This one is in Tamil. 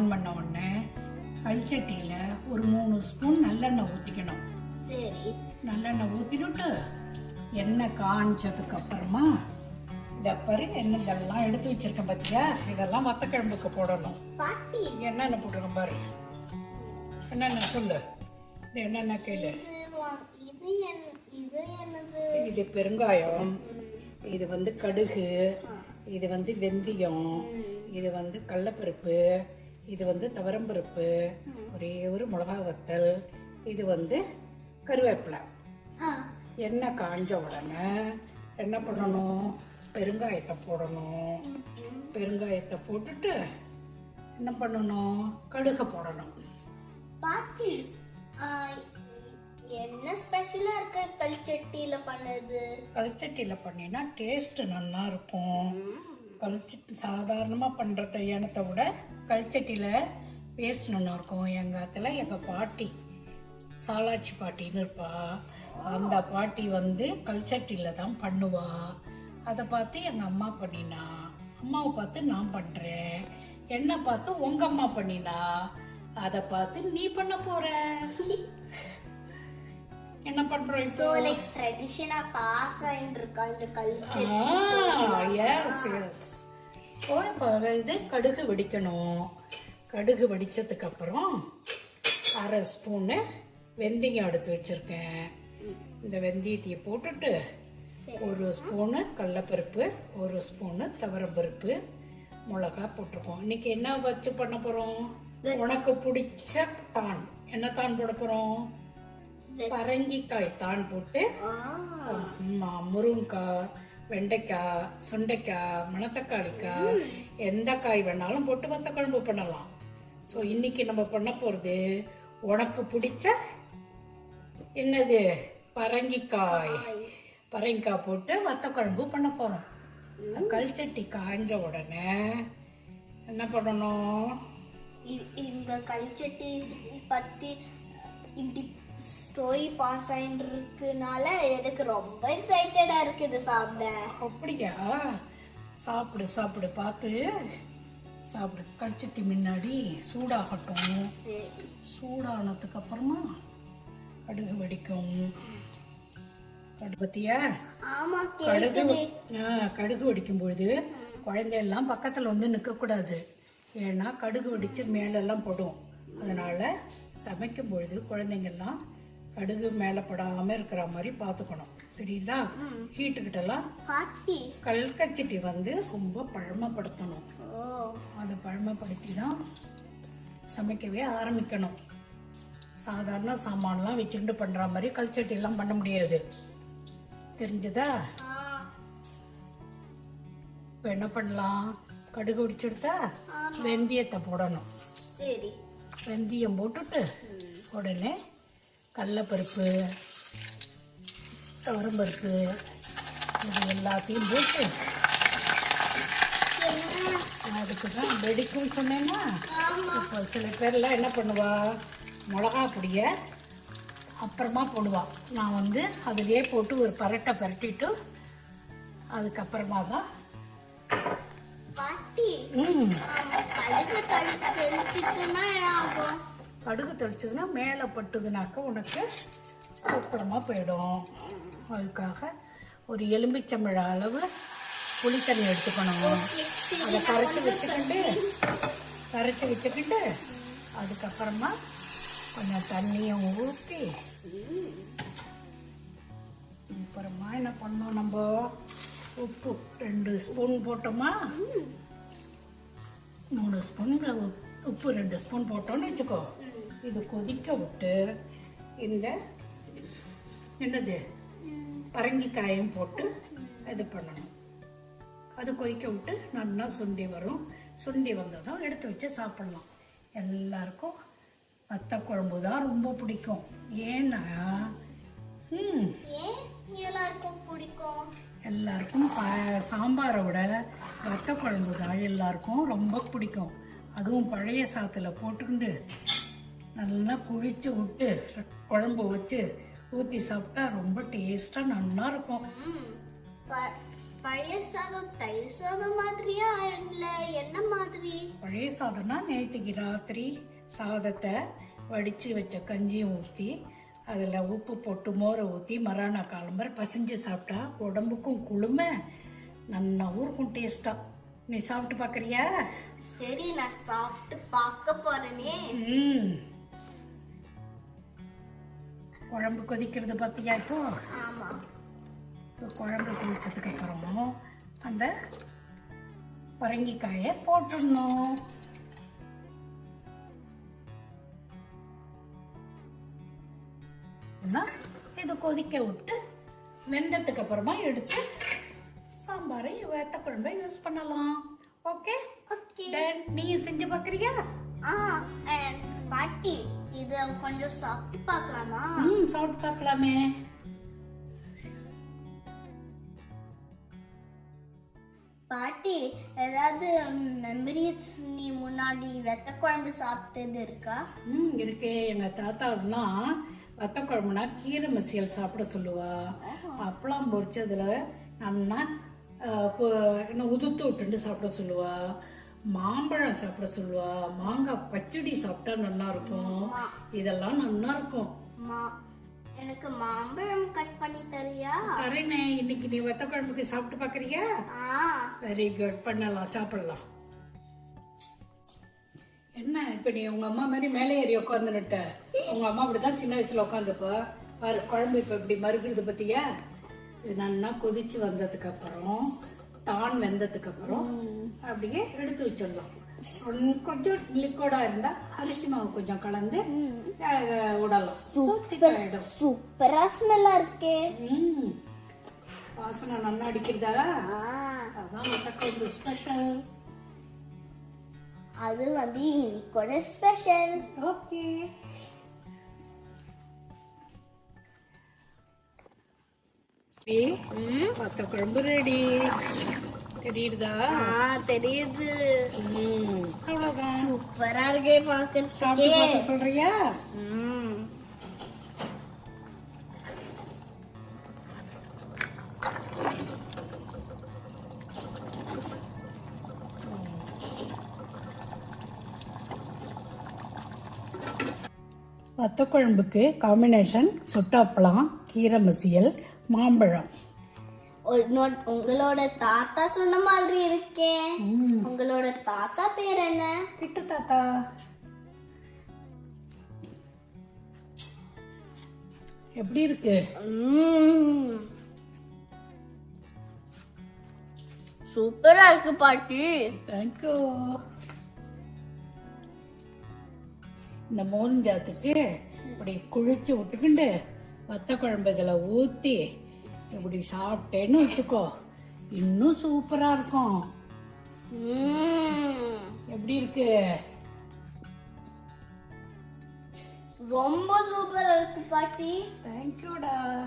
ஆன் பண்ண உடனே கல்ச்சட்டியில் ஒரு மூணு ஸ்பூன் நல்லெண்ணெய் ஊற்றிக்கணும் சரி. நல்லெண்ணெய் ஊற்றிட்டு எண்ணெய் காஞ்சதுக்கு அப்புறமா இதை பாரு எண்ணெய் இதெல்லாம் எடுத்து வச்சிருக்கேன் பார்த்தியா இதெல்லாம் வத்த குழம்புக்கு போடணும். பாட்டி. என்னென்ன போட்டுருக்கேன் பாரு. என்னென்ன சொல்லு. இது என்னென்ன கேளு. இது பெருங்காயம் இது வந்து கடுகு இது வந்து வெந்தயம் இது வந்து கடலப்பருப்பு இது வந்து துவரம்பருப்பு ஒரே ஒரு மிளகா வத்தல் இது வந்து கருவேப்பிலை. எண்ணெய் காஞ்ச உடனே என்ன பண்ணணும்? பெருங்காயத்தை போடணும். பெருங்காயத்தை போட்டுட்டு என்ன பண்ணணும்? கடுகை போடணும். பாட்டி என்ன ஸ்பெஷலா இருக்க கல்ச்சட்டியில பண்ணது? கல்ச்சட்டியில் பண்ணினா டேஸ்ட்டு நல்லா இருக்கும் கல்ச்சட்டி சாதாரணமாக பண்ணுற தையானத்தை விட கல்ச்சட்டியில் டேஸ்ட் நல்லா இருக்கும். எங்கள் அத்தில் எங்கள் பாட்டி சாலாட்சி பாட்டின்னு இருப்பா. அந்த பாட்டி வந்து கல்ச்சட்டியில் தான் பண்ணுவா. அதை பார்த்து எங்கள் அம்மா பண்ணினா அம்மாவை பார்த்து நான் பண்ணுறேன் என்னை பார்த்து உங்கள் அம்மா பண்ணினா அதை பார்த்து நீ பண்ண போற? என்ன பண்ணுறோம் இப்போ? லைக் ட்ரெடிஷனா பாஸ் ஆயிட்டு இருக்கா இந்த கல்ச்சர் எஸ் எஸ் இப்போ இது கடுகு வெடிக்கணும். கடுகு வெடிச்சதுக்கு அப்புறம் அரை ஸ்பூனு வெந்தயம் எடுத்து வச்சிருக்கேன். இந்த வெந்தயத்தையை போட்டுட்டு ஒரு ஸ்பூனு கடலப்பருப்பு ஒரு ஸ்பூனு துவரம்பருப்பு மிளகா போட்டிருக்கோம். இன்னைக்கு என்ன வச்சு பண்ண போகிறோம் உனக்கு பிடிச்ச தான். என்ன தான் போட போகிறோம் பரங்கிக்காய் தான் போட்டு முருங்கைக்காய் வெண்டைக்காய் சுண்டைக்காய் மணத்தக்காளிக்காய் எந்த காய் வேணாலும் போட்டு வத்த குழம்பு பண்ணலாம். ஸோ இன்னைக்கு நம்ம பண்ண போகிறது உனக்கு பிடிச்ச என்னது? பரங்கிக்காய். பரங்கிக்காய். போட்டு வத்த குழம்பு பண்ண போகிறோம் கல்ச்சட்டி காய்ஞ்ச உடனே என்ன பண்ணணும்? இந்த கல்ச்சட்டி பத்தி இப்படி ஸ்டோரி பாஸ் ஆயிட்டு இருக்கனால எனக்கு ரொம்ப எக்ஸைட்டடா இருக்குது சாப்பிட. அப்படியா? சாப்பிடு சாப்பிடு பார்த்து. சாப்பிடு. கல்ச்சட்டி முன்னாடி சூடாகட்டும். சூடானதுக்கு அப்புறமா கடுகு வெடிக்கும். கடுகு பத்தியா? ஆமா கடுகு கடுகு வெடிக்கும் பொழுது குழந்தையெல்லாம் பக்கத்தில் வந்து நிற்கக்கூடாது ஏன்னா கடுகு வெடித்து மேலெல்லாம் படும். அதனால சமைக்கும் பொழுது குழந்தைங்கெல்லாம் கடுகு மேலே படாமல் இருக்கிற மாதிரி பார்த்துக்கணும். சரிங்களா? ஹீட்டுக்கிட்டலாம் கல்கச்சட்டி வந்து ரொம்ப பழமைப்படுத்தணும். அதை பழமைப்படுத்தி தான் சமைக்கவே ஆரம்பிக்கணும். சாதாரண சாமான்லாம் வச்சுட்டு பண்ணுற மாதிரி கல்ச்சட்டிலாம் பண்ண முடியாது. தெரிஞ்சதா? இப்போ என்ன பண்ணலாம்? கடுகு உடிச்சுடுத்தா வெந்தயத்தை போடணும். சரி. வெந்தயம் போட்டுட்டு உடனே கடலப்பருப்பு துவரம்பருப்பு இது எல்லாத்தையும் போட்டு அதுக்கு தான் வெடிக்கும்னு சொன்னேன்னா இப்போ சில பேர்லாம் என்ன பண்ணுவா? மிளகா பொடியை அப்புறமா போடுவா. நான் வந்து அதுலேயே போட்டு ஒரு பரட்டை பரட்டிட்டு அதுக்கப்புறமா தான் ம். கடுகு தளி என்ன ஆகும் கடுகு தெளிச்சதுன்னா மேலே பட்டுதுனாக்க உனக்கு சுத்தமாக போயிடும். அதுக்காக ஒரு எலும்பிச்சம்பழ அளவு புளி தண்ணி எடுத்துக்கணும். அதை கரைச்சி வச்சுக்கிட்டு கரைச்சி வச்சுக்கிட்டு அதுக்கப்புறமா கொஞ்சம் தண்ணியும் ஊற்றி அப்புறமா என்ன பண்ணோம் நம்ம? உப்பு ரெண்டு ஸ்பூன் போட்டோமா? மூணு ஸ்பூன் உப்பு ரெண்டு ஸ்பூன் போட்டோன்னு வச்சுக்கோ. இது கொதிக்க விட்டு இந்த என்னது? பரங்கிக்காயும் போட்டு இது பண்ணணும். அது கொதிக்க விட்டு நல்லா சுண்டி வரும். சுண்டி வந்ததும் எடுத்து வச்சு சாப்பிடலாம். எல்லாருக்கும் வத்த குழம்பு தான் ரொம்ப பிடிக்கும். ஏன்னா ம். ஏன் எல்லாருக்கும் பிடிக்கும்? எல்லாருக்கும் ப சாம்பாரை விட வத்த குழம்பு தான் எல்லாருக்கும் ரொம்ப பிடிக்கும். அதுவும் பழைய சாத்தில் போட்டுக்கிண்டு நல்லா குழிச்சு விட்டு குழம்பு வச்சு ஊற்றி சாப்பிட்டா ரொம்ப டேஸ்ட்டாக நல்லா இருக்கும். பழைய சாதம் தயிர் சாதம் மாதிரியா இல்ல என்ன மாதிரி? பழைய சாதம்னா நேற்றுக்கு ராத்திரி சாதத்தை வடித்து வச்ச கஞ்சியும் ஊற்றி அதில் உப்பு போட்டு மோரை ஊற்றி மறானா காலம்பர பசிஞ்சு சாப்பிட்டா உடம்புக்கும் குளுமை. நல்லா ஊருக்கும் டேஸ்ட்டாக நீ சாப்பிட்டு பார்க்குறியா சரி நான் சாப்பிட்டு பார்க்க போறேனே. ம். குழம்பு கொதிக்கிறது பார்த்தியா இப்போ? ஆமா. இப்போ குழம்பு கொதிச்சதுக்கு அப்புறம் அந்த பரங்கிக்காயை போட்டுடணும். இது கொதிக்க விட்டு வெந்ததுக்கு அப்புறமா எடுத்து சாம்பாரை வேத்த குழம்பை யூஸ் பண்ணலாம் ஓகே ஓகே நீ செஞ்சு பார்க்குறியா ஆ and பாட்டி இது கொஞ்சம் சாப்பிட்டு பார்க்கலாமா? ம் சாப்பிட்டு பார்க்கலாமே. பாட்டி ஏதாவது மெமரிஸ் நீ முன்னாடி வெத்த குழம்பு சாப்பிட்டது இருக்கா? ம் இருக்கே. எங்க தாத்தாவுலாம் வத்த குழம்புனா கீரை மசியல் சாப்பிட சொல்லுவா. அப்பளம் பொரிச்சதுல பொ- இன்னும் உதுத்து விட்டுண்டு சாப்பிட சொல்லுவா. மாம்பழம் சாப்பிட சொல்லுவா. மாங்காய் பச்சடி சாப்பிட்டா நல்லா இருக்கும் இதெல்லாம் நல்லா இருக்கும் எனக்கு மாம்பழம் கட் பண்ணி தரியா? தரேனே. இன்னைக்கு நீ வத்த குழம்புக்கு சாப்பிட்டு பார்க்கறியா ஆ. வெரி குட் பண்ணலாம். சாப்பிடலாம். என்ன இப்ப நீ உங்க அம்மா மாதிரி மேலே ஏறி உட்காந்துட்ட உங்க அம்மா அப்படிதான் சின்ன வயசுல உட்காந்துப்பா பாரு குழம்பு இப்ப இப்படி மறுக்கிறது பத்தியா? இது நல்லா கொதிச்சு வந்ததுக்கு அப்புறம் தான் வெந்ததுக்கு அப்புறம் அப்படியே எடுத்து வச்சிடலாம். கொஞ்சம் கொஞ்சம் லிக்விடா இருந்தா அரிசி மாவு கொஞ்சம் கலந்து விடலாம் சுத்திக்காயிடும் சூப்பரா ஸ்மெல்லா இருக்கே. வாசனை நல்லா அடிக்கிறதா? அதான் வத்தக்குழம்பு ஸ்பெஷல் அது வந்து இன்னைக்கோட ஸ்பெஷல் ஓகே வத்த குழம்பு ரெடி தெரியுதா? ஆ தெரியுது. ம். அவ்வளோதான் சூப்பரா இருக்கே பார்க்க சொல்றியா? வத்த குழம்புக்கு காம்பினேஷன் சுட்டாப்பழம் கீரை மசியல் மாம்பழம் உங்களோட தாத்தா சொன்ன மாதிரி இருக்கே. ம். உங்களோட தாத்தா பேர் என்ன? கிட்டு தாத்தா. எப்படி இருக்கு. சூப்பரா இருக்கு பாட்டி. தேங்க்யூ இந்த மோரிஞ்சாத்துக்கு இப்படி குழிச்சு விட்டுக்கிண்டு வத்த குழம்பு இதில் ஊற்றி இப்படி சாப்பிட்டேன்னு வச்சுக்கோ. இன்னும் சூப்பராக இருக்கும். ம். எப்படி இருக்கு? ரொம்ப சூப்பரா இருக்கு பாட்டி. தேங்க்யூடா